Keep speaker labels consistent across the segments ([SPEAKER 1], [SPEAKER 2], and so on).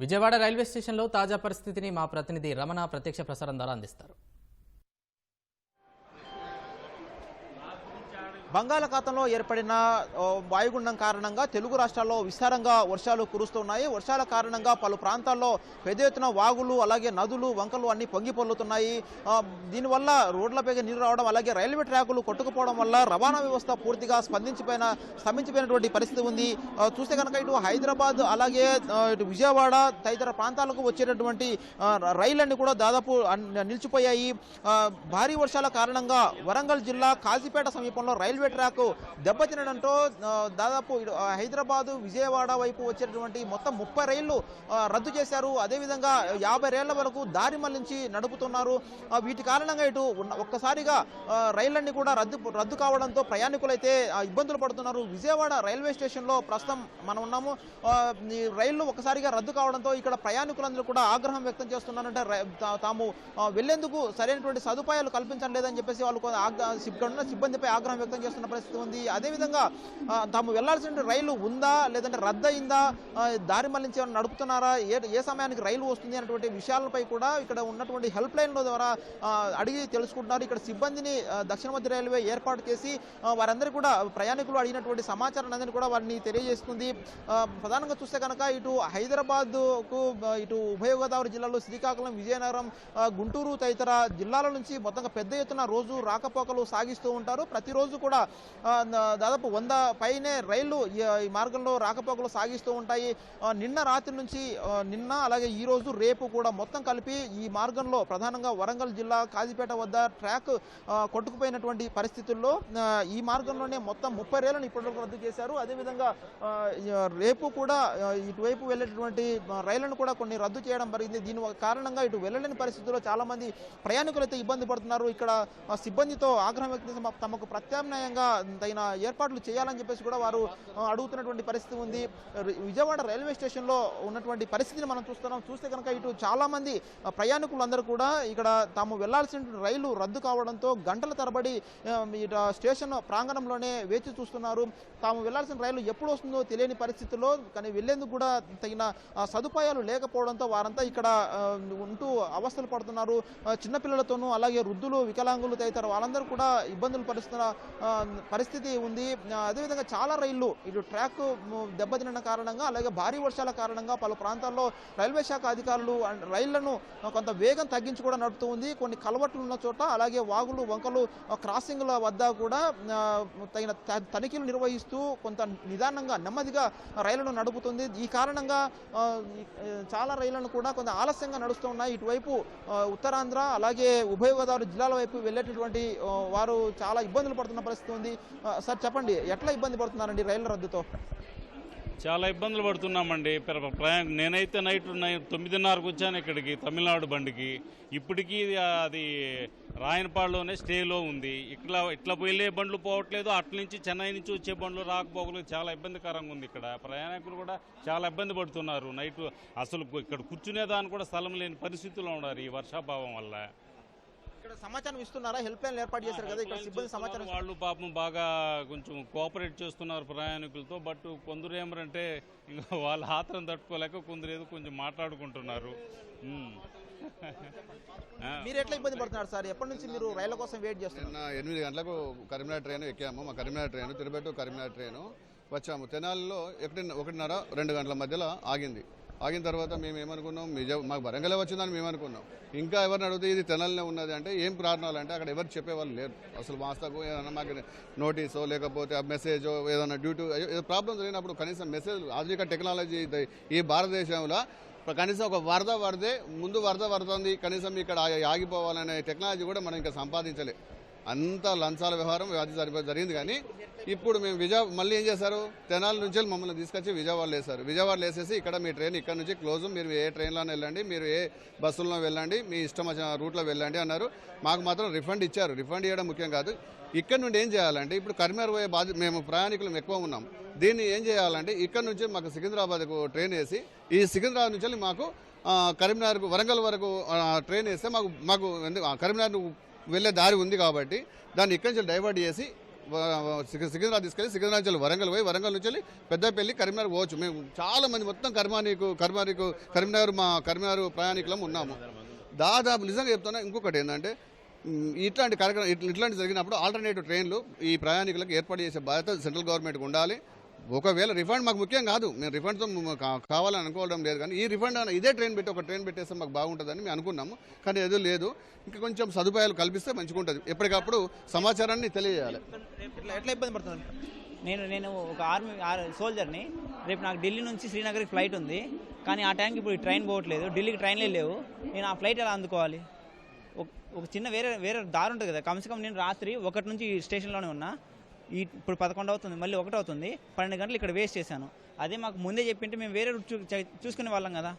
[SPEAKER 1] Vijayawada railway స్టేషన్లో తాజా పరిస్థితిని మా ప్రతినిధి రమణ ప్రత్యక్ష ప్రసారం ద్వారా అందిస్తారు.
[SPEAKER 2] బంగాళాఖాతంలో ఏర్పడిన వాయుగుండం కారణంగా తెలుగు రాష్ట్రాల్లో విస్తారంగా వర్షాలు కురుస్తున్నాయి వర్షాల కారణంగా పలు ప్రాంతాల్లో పెద్ద ఎత్తున వాగులు అలాగే నదులు వంకలు అన్ని పొంగి పొల్లుతున్నాయి దీనివల్ల రోడ్లపై నీరు రావడం అలాగే రైల్వే ట్రాకులు కొట్టుకుపోవడం వల్ల రవాణా వ్యవస్థ పూర్తిగా స్పందించిపోయిన స్తంభించిపోయినటువంటి పరిస్థితి ఉంది. చూస్తే కనుక ఇటు హైదరాబాద్ అలాగే ఇటు విజయవాడ తదితర ప్రాంతాలకు వచ్చేటటువంటి ఆ, రైళ్ళన్నీ కూడా దాదాపు నిలిచిపోయాయి. భారీ వర్షాల కారణంగా వరంగల్ జిల్లా కాజీపేట సమీపంలో రైలు రైల్వే ట్రాక్ దెబ్బతినడంతో దాదాపు హైదరాబాద్ హైదరాబాదు విజయవాడ వైపు వచ్చేటటువంటి మొత్తం ముప్పై రైళ్ళు రద్దు చేశారు. అదేవిధంగా యాభై రైళ్ళ వరకు దారి మళ్ళించి నడుపుతున్నారు. వీటి కారణంగా ఇటు ఉన్న- ఒక్కసారిగా రైళ్ళన్నీ కూడా రద్దు రద్దు కావడంతో ప్రయాణికులైతే ఇబ్బందులు పడుతున్నారు. విజయవాడ రైల్వే స్టేషన్లో ప్రస్తుతం మనం ఉన్నాము. రైళ్ళు ఒక్కసారిగా రద్దు కావడంతో ఇక్కడ ప్రయాణికులందరూ కూడా ఆగ్రహం వ్యక్తం చేస్తున్నారంటే తాము వెళ్ళేందుకు సరైనటువంటి సదుపాయాలు కల్పించడం లేదని చెప్పేసి వాళ్ళు ఉన్న సిబ్బందిపై ఆగ్రహం వ్యక్తం చేస్తున్న పరిస్థితి ఉంది. అదేవిధంగా తాము వెళ్ళాల్సిన రైలు ఉందా? లేదంటే రద్దయిందా దారి మళ్ళించి ఏమైనా నడుపుతున్నారా? ఏ ఏ సమయానికి రైలు వస్తుంది అనేటువంటి విషయాలపై కూడా ఇక్కడ ఉన్నటువంటి హెల్ప్ లైన్ల ద్వారా అడిగి తెలుసుకుంటున్నారు. ఇక్కడ సిబ్బందిని దక్షిణ మధ్య రైల్వే ఏర్పాటు చేసి వారందరూ కూడా ప్రయాణికులు అడిగినటువంటి సమాచారం అందరినీ కూడా వారిని తెలియజేస్తుంది. ప్రధానంగా చూస్తే కనుక ఇటు హైదరాబాద్కు ఇటు ఉభయ గోదావరి జిల్లాలో శ్రీకాకుళం విజయనగరం గుంటూరు తదితర జిల్లాల నుంచి మొత్తంగా పెద్ద ఎత్తున రోజు రాకపోకలు సాగిస్తూ ఉంటారు. ప్రతిరోజు కూడా కూడా దాదాపు వంద పైనే రైళ్ళు ఈ మార్గంలో రాకపోకలు సాగిస్తూ ఉంటాయి. నిన్న రాత్రి నుంచి నిన్న అలాగే ఈ రోజు రేపు కూడా మొత్తం కలిపి ఈ మార్గంలో ప్రధానంగా వరంగల్ జిల్లా కాజీపేట వద్ద ట్రాక్ కొట్టుకుపోయినటువంటి పరిస్థితుల్లో ఈ మార్గంలోనే మొత్తం ముప్పై రైళ్ళను ఇప్పటివరకు రద్దు చేశారు. అదేవిధంగా రేపు కూడా ఇటువైపు వెళ్ళేటటువంటి రైళ్ళను కూడా కొన్ని రద్దు చేయడం జరిగింది. దీని కారణంగా ఇటు వెళ్ళలేని పరిస్థితుల్లో చాలామంది ప్రయాణికులైతే ప్రయాణికులు అయితే ఇబ్బంది పడుతున్నారు. ఇక్కడ సిబ్బందితో ఆగ్రహం వ్యక్తం తమకు ప్రత్యామ్నాయ ప్రత్యామ్నాయంగా తగిన ఏర్పాట్లు చేయాలని చెప్పేసి కూడా వారు అడుగుతున్నటువంటి పరిస్థితి ఉంది. విజయవాడ రైల్వే స్టేషన్లో ఉన్నటువంటి పరిస్థితిని మనం చూస్తున్నాం. చూస్తే కనుక ఇటు చాలా మంది ప్రయాణికులందరూ కూడా ఇక్కడ తాము వెళ్ళాల్సిన రైలు రద్దు కావడంతో గంటల తరబడి ఇట స్టేషన్ ప్రాంగణంలోనే వేచి చూస్తున్నారు. తాము వెళ్ళాల్సిన రైలు ఎప్పుడు వస్తుందో తెలియని పరిస్థితుల్లో కానీ వెళ్ళేందుకు కూడా తగిన సదుపాయాలు లేకపోవడంతో వారంతా ఇక్కడ ఉంటూ అవస్థలు పడుతున్నారు. చిన్నపిల్లలతోనూ అలాగే వృద్ధులు వికలాంగులు తదితర వాళ్ళందరూ కూడా ఇబ్బందులు పరుస్తున్న పరిస్థితి ఉంది. అదేవిధంగా చాలా రైళ్ళు ఇటు ట్రాక్ దెబ్బతినడం కారణంగా అలాగే భారీ వర్షాల కారణంగా పలు ప్రాంతాల్లో రైల్వే శాఖ అధికారులు అండ్ రైళ్ళను కొంత వేగం తగ్గించి కూడా నడుపుతూ ఉంది. కొన్ని కలవట్లు ఉన్న చోట అలాగే వాగులు వంకలు క్రాసింగ్ల వద్ద కూడా తగిన త- తనిఖీలు నిర్వహిస్తూ కొంత నిదానంగా నెమ్మదిగా రైళ్ళను నడుపుతుంది. ఈ కారణంగా చాలా రైళ్ళను కూడా కొంత ఆలస్యంగా నడుస్తూ ఉన్నాయి. ఇటువైపు ఉత్తరాంధ్ర అలాగే ఉభయ గోదావరి జిల్లాల వైపు వెళ్ళేటటువంటి వారు చాలా ఇబ్బందులు పడుతున్న పరిస్థితి ఉంది సార్ చెప్పండి ఎట్లా ఇబ్బంది పడుతున్నారండి రైళ్ళ రద్దుతో?
[SPEAKER 3] చాలా ఇబ్బందులు పడుతున్నామండి. ప్ర- ప్రయాణం నేనైతే నైట్ తొమ్మిదిన్నరకు వచ్చాను ఇక్కడికి తమిళనాడు బండికి. ఇప్పటికీ అది రాయనపాడులోనే స్టేలో ఉంది. ఇట్లా ఇట్లా వెళ్ళే బండ్లు పోవట్లేదు. అట్ల నుంచి చెన్నై నుంచి వచ్చే బండ్లు రాకపోకలు చాలా ఇబ్బందికరంగా ఉంది ఇక్కడ. ప్రయాణికులు కూడా చాలా ఇబ్బంది పడుతున్నారు. నైట్ అసలు ఇక్కడ కూర్చునేదానికి కూడా స్థలం లేని పరిస్థితుల్లో ఉన్నారు ఈ వర్షాభావం వల్ల.
[SPEAKER 2] ఇక్కడ సమాచారం ఇస్తున్నారా? హెల్ప్ లైన్ ఏర్పాటు చేశారు కదా ఇక్కడ సిబ్బంది సమాచారం
[SPEAKER 3] వాళ్ళు పాపం బాగా కొంచెం కోఆపరేట్ చేస్తున్నారు ప్రయాణికులతో బట్ కొందరు ఏమరంటే ఇంకా వాళ్ళ ఆత్రం తట్టుకోలేక కొందరు ఏదో కొంచెం మాట్లాడుకుంటున్నారు.
[SPEAKER 2] మీరు ఎట్లా ఇబ్బంది పడుతున్నారు సార్? ఎప్పటి నుంచి మీరు రైళ్ళ కోసం వెయిట్ చేస్తున్నారు?
[SPEAKER 4] ఎనిమిది గంటలకు కరీంనగర్ ట్రైన్ ఎక్కాము. మా కరీంనగర్ ట్రైన్ తిరుపతి కరీంనగర్ ట్రైన్ వచ్చాము. తెనాలిలో ఒకటి ఒకటిన్నర రెండు గంటల మధ్యలో ఆగింది. ఆగిన తర్వాత మేము ఏమనుకున్నాం నిజ మాకు వరంగలే వచ్చిందని మేము అనుకున్నాం ఇంకా ఎవరిని అడిగితే ఇది తెనాలినే ఉన్నది అంటే ఏం కారణాలు అంటే అక్కడ ఎవరు చెప్పేవాళ్ళు లేరు. అసలు వాస్తకు ఏదైనా మాకు నోటీసో లేకపోతే మెసేజో ఏదైనా డ్యూటీ ప్రాబ్లం జరిగినప్పుడు కనీసం మెసేజ్ ఆధునిక టెక్నాలజీ ఈ భారతదేశంలో కనీసం ఒక వరద వరదే ముందు వరద వరదంది కనీసం ఇక్కడ ఆగి- ఆగిపోవాలనే టెక్నాలజీ కూడా మనం ఇంకా సంపాదించలే. అంత లంచాల వ్యవహారం అది జరిగింది కానీ ఇప్పుడు మేము విజయ మళ్ళీ ఏం చేశారు? తెనాల నుంచి వెళ్ళి మమ్మల్ని తీసుకొచ్చి విజయవాడలో వేశారు. విజయవాడలో వేసేసి ఇక్కడ మీ ట్రైన్ ఇక్కడ నుంచి క్లోజ్. మీరు ఏ ట్రైన్లోనే వెళ్ళండి మీరు ఏ బస్సుల్లో వెళ్ళండి మీ ఇష్టం వచ్చిన రూట్లో వెళ్ళండి అన్నారు. మాకు మాత్రం రిఫండ్ ఇచ్చారు. రిఫండ్ ఇవ్వడం ముఖ్యం కాదు. ఇక్కడ నుండి ఏం చేయాలంటే ఇప్పుడు కరీంనగర్ పోయే బాధ్యత మేము ప్రయాణికులు ఎక్కువ ఉన్నాం. దీన్ని ఏం చేయాలంటే ఇక్కడ నుంచి మాకు సికింద్రాబాద్కు ట్రైన్ వేసి ఈ సికింద్రాబాద్ నుంచి మాకు కరీంనగర్ వరంగల్ వరకు ట్రైన్ వేస్తే మాకు మాకు కరీంనగర్ వెళ్ళే దారి ఉంది కాబట్టి దాన్ని ఇక్కడి నుంచి డైవర్ట్ చేసి సికింద్రాబాద్ తీసుకెళ్ళి సికింద్రాబాద్ నుంచి వరంగల్ పోయి వరంగల్ నుంచి వెళ్ళి పెద్దపల్లి కరీంనగర్ పోవచ్చు. మేము చాలా మంది మొత్తం కర్మానీకు కర్మానీకు కరీంనగర్ మా కరీంనగర్ ప్రయాణికులం ఉన్నాము. దాదాపు నిజంగా చెప్తున్నా ఇంకొకటి ఏంటంటే ఇట్లాంటి కార్యక్రమం ఇట్లాంటి జరిగినప్పుడు ఆల్టర్నేటివ్ ట్రైన్లు ఈ ప్రయాణికులకు ఏర్పాటు చేసే బాధ్యత సెంట్రల్ గవర్నమెంట్కి ఉండాలి. ఒకవేళ రిఫండ్ మాకు ముఖ్యం కాదు. మేము రిఫండ్తో కావాలని అనుకోవడం లేదు కానీ ఈ రిఫండ్ ఇదే ట్రైన్ పెట్టి ఒక ట్రైన్ పెట్టేస్తే మాకు బాగుంటుందని మేము అనుకున్నాము. కానీ ఏదో లేదు. ఇంకా కొంచెం సదుపాయాలు కల్పిస్తే మంచిగా ఉంటుంది ఎప్పటికప్పుడు సమాచారాన్ని తెలియజేయాలి.
[SPEAKER 2] ఎట్లా ఇబ్బంది పడుతుంది?
[SPEAKER 5] నేను నేను ఒక ఆర్మీ ఆర్- సోల్జర్ని రేపు నాకు ఢిల్లీ నుంచి శ్రీనగర్కి ఫ్లైట్ ఉంది. కానీ ఆ టైంకి ఇప్పుడు ట్రైన్ పోవట్లేదు. ఢిల్లీకి ట్రైన్లే లేవు. నేను ఆ ఫ్లైట్ ఎలా అందుకోవాలి? ఒక ఒక చిన్న వేరే వేరే దారి ఉంటుంది కదా. కమ్సే కమ్ నేను రాత్రి ఒకటి నుంచి స్టేషన్లోనే ఉన్నా. ఈ ఇప్పుడు పదకొండు అవుతుంది మళ్ళీ ఒకటి అవుతుంది. పన్నెండు గంటలు ఇక్కడ వేస్ట్ చేశాను. అదే మాకు ముందే చెప్పింటే మేము వేరే రూట్ చూ- చూసుకునే వాళ్ళం కదా.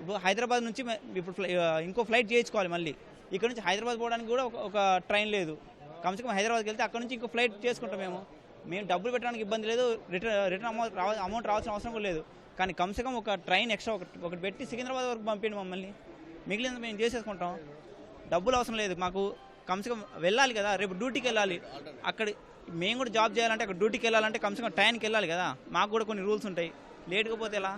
[SPEAKER 5] ఇప్పుడు హైదరాబాద్ నుంచి ఇప్పుడు ఫ్లై- ఇంకో ఫ్లైట్ చేయించుకోవాలి మళ్ళీ. ఇక్కడ నుంచి హైదరాబాద్ పోవడానికి కూడా ఒక ఒక ట్రైన్ లేదు. కమ్సే కమ్ హైదరాబాద్కి వెళ్తే అక్కడ నుంచి ఇంకో ఫ్లైట్ చేసుకుంటాం మేము. మేము డబ్బులు పెట్టడానికి ఇబ్బంది లేదు రిటర్న్ రిటర్న్ అమౌంట్ రావ అమౌంట్ రావాల్సిన అవసరం కూడా లేదు. కానీ కమ్సే కమ్ ఒక ట్రైన్ ఎక్స్ట్రా ఒకటి ఒకటి పెట్టి సికింద్రాబాద్ వరకు పంపిండి మమ్మల్ని. మిగిలిన మేము చేసేసుకుంటాం. డబ్బులు అవసరం లేదు మాకు. కమ్సే కమ్ వెళ్ళాలి కదా రేపు డ్యూటీకి వెళ్ళాలి. అక్కడ మేము కూడా జాబ్ చేయాలంటే అక్కడ డ్యూటీకి వెళ్ళాలంటే కమ్సే కమ్ టైంకి వెళ్ళాలి కదా. మాకు కూడా కొన్ని రూల్స్ ఉంటాయి. లేట్గా పోతే ఎలా?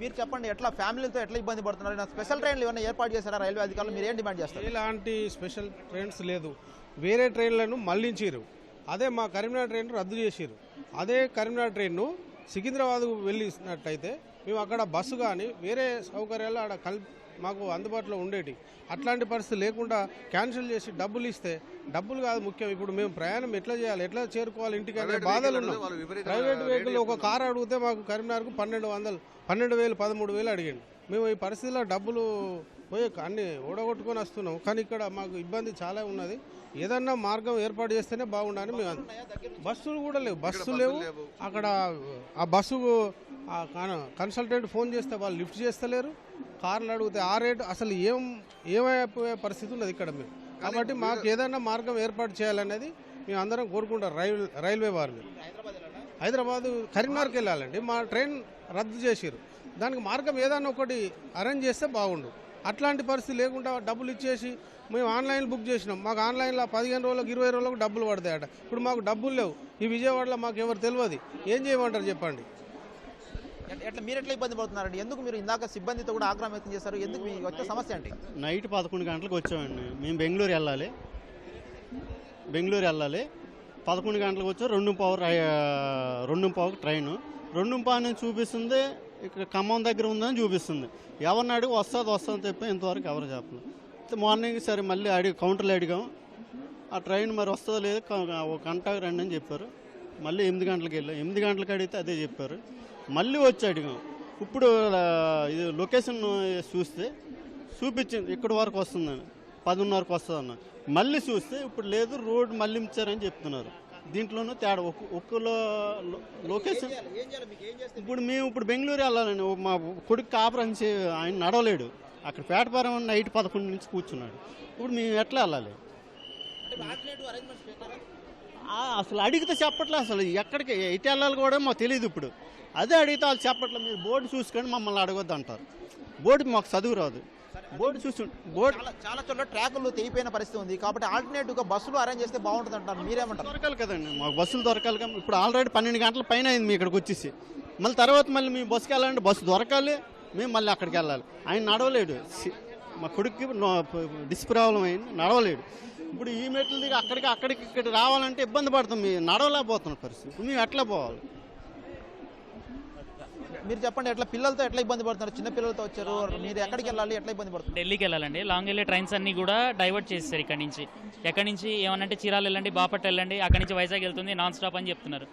[SPEAKER 2] మీరు చెప్పండి ఎట్లా ఫ్యామిలీతో ఎట్లా ఇబ్బంది పడుతున్నారు? నా స్పెషల్ ట్రైన్లు ఏమైనా ఏర్పాటు చేశారా రైల్వే అధికారులు? మీరు ఏం డిమాండ్ చేస్తారు?
[SPEAKER 6] ఎలాంటి స్పెషల్ ట్రైన్స్ లేదు. వేరే ట్రైన్లను మళ్ళించారు అదే మా కరీంనగర్ ట్రైన్ రద్దు చేసిరు అదే కరీంనగర్ ట్రైన్ను సికింద్రాబాద్ వెళ్ళినట్టయితే మేము అక్కడ బస్సు కానీ వేరే సౌకర్యాలు ఆడ కల్ మాకు అందుబాటులో ఉండేటి. అట్లాంటి పరిస్థితి లేకుండా క్యాన్సిల్ చేసి డబ్బులు ఇస్తే డబ్బులు కాదు ముఖ్యం. ఇప్పుడు మేము ప్రయాణం ఎట్లా చేయాలి? ఎట్లా చేరుకోవాలి ఇంటికి అనే బాధలు ఉన్నాం. ప్రైవేట్ వెహికల్ ఒక. కారు అడిగితే మాకు కరీంనగర్కు పన్నెండు వందలు పన్నెండు వేలు పదమూడు వేలు అడిగింది మేము ఈ పరిస్థితిలో డబ్బులు పోయి అన్ని ఓడగొట్టుకొని వస్తున్నాం. కానీ ఇక్కడ మాకు ఇబ్బంది చాలా ఉన్నది. ఏదన్నా మార్గం ఏర్పాటు చేస్తేనే బాగుండని మేము బస్సులు కూడా లేవు. బస్సులు లేవు. అక్కడ ఆ బస్సు కన్సల్టెంట్ ఫోన్ చేస్తే వాళ్ళు లిఫ్ట్ చేస్తలేరు. కార్లు అడిగితే ఆ రేటు అసలు ఏం ఏమైపోయే పరిస్థితి ఉన్నది ఇక్కడ మేము కాబట్టి మాకు ఏదైనా మార్గం ఏర్పాటు చేయాలనేది మేము అందరం కోరుకుంటాం రైల్ రైల్వే వారిని. హైదరాబాద్ కరీంనగర్కి వెళ్ళాలండి. మా ట్రైన్ రద్దు చేసిరు దానికి మార్గం ఏదైనా ఒకటి అరేంజ్ చేస్తే బాగుండు. అట్లాంటి పరిస్థితి లేకుండా డబ్బులు ఇచ్చేసి మేము ఆన్లైన్ బుక్ చేసినాం. మాకు ఆన్లైన్లో పదిహేను రోజులకు ఇరవై రోజులకు డబ్బులు పడతాయట. ఇప్పుడు మాకు డబ్బులు లేవు. ఈ విజయవాడలో మాకు ఎవరు తెలియదు ఏం చేయమంటారు చెప్పండి?
[SPEAKER 2] ఎట్లా మీరు ఎట్లా ఇబ్బంది పడుతున్నారండి? ఎందుకు మీరు ఇందాక సిబ్బందితో కూడా ఆగ్రహం వ్యక్తం చేశారు? ఎందుకు మీ వచ్చే సమస్య అండి
[SPEAKER 7] నైట్ పదకొండు గంటలకు వచ్చామండి. మేము బెంగళూరు వెళ్ళాలి. బెంగళూరు వెళ్ళాలి. పదకొండు గంటలకు వచ్చి. రెండు పావు రెండు పావుకి ట్రైన్. రెండు పావు నుంచి చూపిస్తుంది. ఇక్కడ ఖమ్మం దగ్గర ఉందని చూపిస్తుంది. ఎవరిని అడిగి వస్తుంది వస్తుందని చెప్పి ఇంతవరకు ఎవరు చెప్పలేదు. మార్నింగ్ సరే మళ్ళీ అడిగి కౌంటర్లో అడిగాం. ఆ ట్రైన్ మరి వస్తుందో లేదో ఒక గంట రండి అని చెప్పారు. మళ్ళీ ఎనిమిది గంటలకు వెళ్ళాం. ఎనిమిది గంటలకు అడిగితే అదే చెప్పారు. మళ్ళీ వచ్చి అడిగాం ఇప్పుడు ఇది లొకేషన్ చూస్తే చూపించింది ఇక్కడ వరకు వస్తుందని పదిన్నరకు వస్తుందన్న మళ్ళీ చూస్తే ఇప్పుడు లేదు రోడ్ మళ్ళించారని చెప్తున్నారు. దీంట్లోనూ తేడా ఒక ఒక్కలో లొకేషన్. ఇప్పుడు మేము ఇప్పుడు బెంగళూరు వెళ్ళాలండి ఓ మా కొడుకు కాపురం ఆయన నడవలేడు. అక్కడ పేటపారం నైట్ పదకొండు నుంచి కూర్చున్నాడు. ఇప్పుడు మేము ఎట్లా వెళ్ళాలి? అసలు అడిగితే చెప్పట్లే అసలు ఎక్కడికి ఎటు వెళ్ళాలి కూడా మాకు తెలియదు ఇప్పుడు. అదే అడిగితే వాళ్ళు చెప్పట్లేదు మీరు బోర్డు చూసుకొని మమ్మల్ని అడగొద్దు అంటారు. బోర్డు మాకు చదువు రాదు. బోర్డు చూసు బోర్డు
[SPEAKER 2] చాలా చోట్ల ట్రాకులు తెగిపోయిన పరిస్థితి ఉంది. కాబట్టి ఆల్టర్నేటివ్గా బస్సులు అరేంజ్ చేస్తే బాగుంటుంది అంటారు. మీరేమంటారు?
[SPEAKER 7] దొరకాలి కదండి. మాకు బస్సులు దొరకాలి కదా ఇప్పుడు ఆల్రెడీ పన్నెండు గంటల పైన అయింది మీ ఇక్కడికి వచ్చేసి. మళ్ళీ తర్వాత మళ్ళీ మీ బస్సుకి వెళ్ళాలంటే బస్సు దొరకాలి మేము మళ్ళీ అక్కడికి వెళ్ళాలి. ఆయన నడవలేడు. మా కొడుక్కి డిస్ ప్రాబ్లం అయింది నడవలేడు. ఇప్పుడు ఈ మెట్ల దిగి అక్కడికి అక్కడికి ఇక్కడ రావాలంటే ఇబ్బంది పడతాం. మేము నడవలేకపోతున్న పరిస్థితి. ఇప్పుడు మేము ఎట్లా పోవాలి?
[SPEAKER 2] మీరు చెప్పండి ఎట్లా పిల్లలతో ఎట్లా ఇబ్బంది పడుతున్నారు? చిన్న పిల్లలతో వచ్చారు మీరు ఎక్కడికి వెళ్ళాలి ఎట్లా ఇబ్బంది పడుతున్నారు?
[SPEAKER 8] ఢిల్లీకి వెళ్ళాలండి. లాంగ్ వెళ్ళే ట్రైన్స్ అన్ని కూడా డైవర్ట్ చేస్తారు ఇక్కడ నుంచి. ఎక్కడి నుంచి ఏమనంటే చీరాలు వెళ్ళండి బాపట్ల వెళ్ళండి అక్కడి నుంచి వైజాగ్ వెళ్తుంది నాన్ స్టాప్ అని చెప్తున్నారు.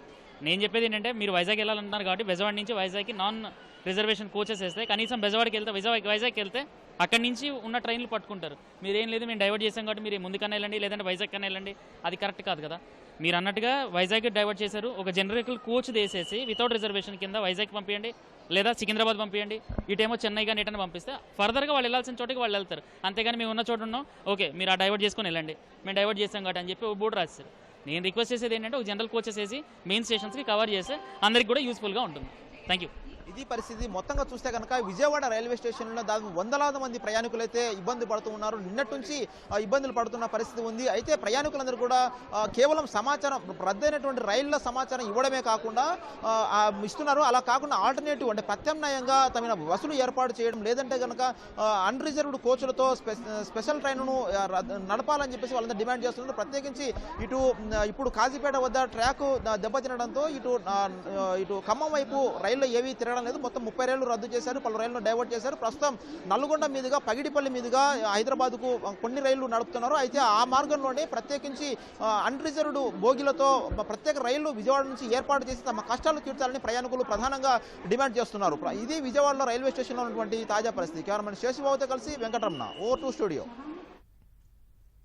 [SPEAKER 8] నేను చెప్పేది ఏంటంటే మీరు వైజాగ్ వెళ్ళాలంటున్నారు కాబట్టి బెజవాడ నుంచి వైజాగ్కి నాన్ రిజర్వేషన్ కోచెస్ వేస్తే కనీసం బెజవాడకి వెళ్తే వైజాగ్ వైజాగ్కి వెళ్తే అక్కడి నుంచి ఉన్న ట్రైన్లు పట్టుకుంటారు. మీరేం లేదు మేము డైవర్ట్ చేసాం కాబట్టి మీరు ముందుకన్నా వెళ్ళండి లేదంటే వైజాగ్ కన్నా వెళ్ళండి. అది కరెక్ట్ కాదు కదా. మీరు అన్నట్టుగా వైజాగ్ డైవర్ట్ చేశారు. ఒక జనరల్ కోచ్ వేసేసి వితౌట్ రిజర్వేషన్ కింద వైజాగ్ పంపించండి లేదా సికింద్రాబాద్ పంపించండి ఇటేమో చెన్నై కానీ ఎటైనా పంపిస్తే ఫర్దర్గా వాళ్ళు వెళ్ళాల్సిన చోటకి వాళ్ళు వెళ్తారు. అంతేగాని మేము ఉన్న చోటు ఉన్నాం. ఓకే మీరు ఆ డైవర్ట్ చేసుకొని వెళ్ళండి. మేము డైవర్ట్ చేసాం కాబట్టి అని చెప్పి ఒక బోర్డు రాస్తారు నేను రిక్వెస్ట్ చేసేది ఏంటంటే ఒక జనరల్ కోచెస్ వేసి మెయిన్ స్టేషన్స్కి కవర్ చేస్తే అందరికి కూడా యూస్ఫుల్గా ఉంటుంది. థ్యాంక్ యూ
[SPEAKER 2] ఇది పరిస్థితి. మొత్తంగా చూస్తే కనుక విజయవాడ రైల్వే స్టేషన్లో దాదాపు వందలాది మంది ప్రయాణికులు అయితే ఇబ్బంది పడుతూ ఉన్నారు. నిన్నటి నుంచి ఇబ్బందులు పడుతున్న పరిస్థితి ఉంది. అయితే ప్రయాణికులందరూ కూడా కేవలం సమాచారం రద్దయినటువంటి రైళ్ళ సమాచారం ఇవ్వడమే కాకుండా ఇస్తున్నారు. అలా కాకుండా ఆల్టర్నేటివ్ అంటే ప్రత్యామ్నాయంగా తమ బస్సులు ఏర్పాటు చేయడం లేదంటే కనుక అన్రిజర్వ్డ్ కోచ్లతో స్పెషల్ ట్రైన్ను నడపాలని చెప్పేసి వాళ్ళందరూ డిమాండ్ చేస్తున్నారు. ప్రత్యేకించి ఇటు ఇప్పుడు కాజీపేట వద్ద ట్రాక్ దెబ్బతినడంతో ఇటు ఇటు ఖమ్మం వైపు రైళ్ళు ఏవి తిరగడం లేదు. మొత్తం ముప్పై రైళ్ళు రద్దు చేశారు పలు రైళ్ళను డైవర్ట్ చేశారు. ప్రస్తుతం నల్గొండ మీదుగా పగిడిపల్లి మీదుగా హైదరాబాద్కు కొన్ని రైళ్ళు నడుపుతున్నారు. అయితే ఆ మార్గంలోనే ప్రత్యేకించి అన్రిజర్వ్డ్ బోగిలతో ప్రత్యేక రైళ్ళు విజయవాడ నుంచి ఏర్పాటు చేసి తమ కష్టాలు తీర్చాలని ప్రయాణికులు ప్రధానంగా డిమాండ్ చేస్తున్నారు. ఇది విజయవాడలో రైల్వే స్టేషన్లో ఉన్నటువంటి తాజా పరిస్థితి. కెమెరామెన్ శేషుబాబుతో కలిసి వెంకటరమణ ఓ టూ స్టూడియో.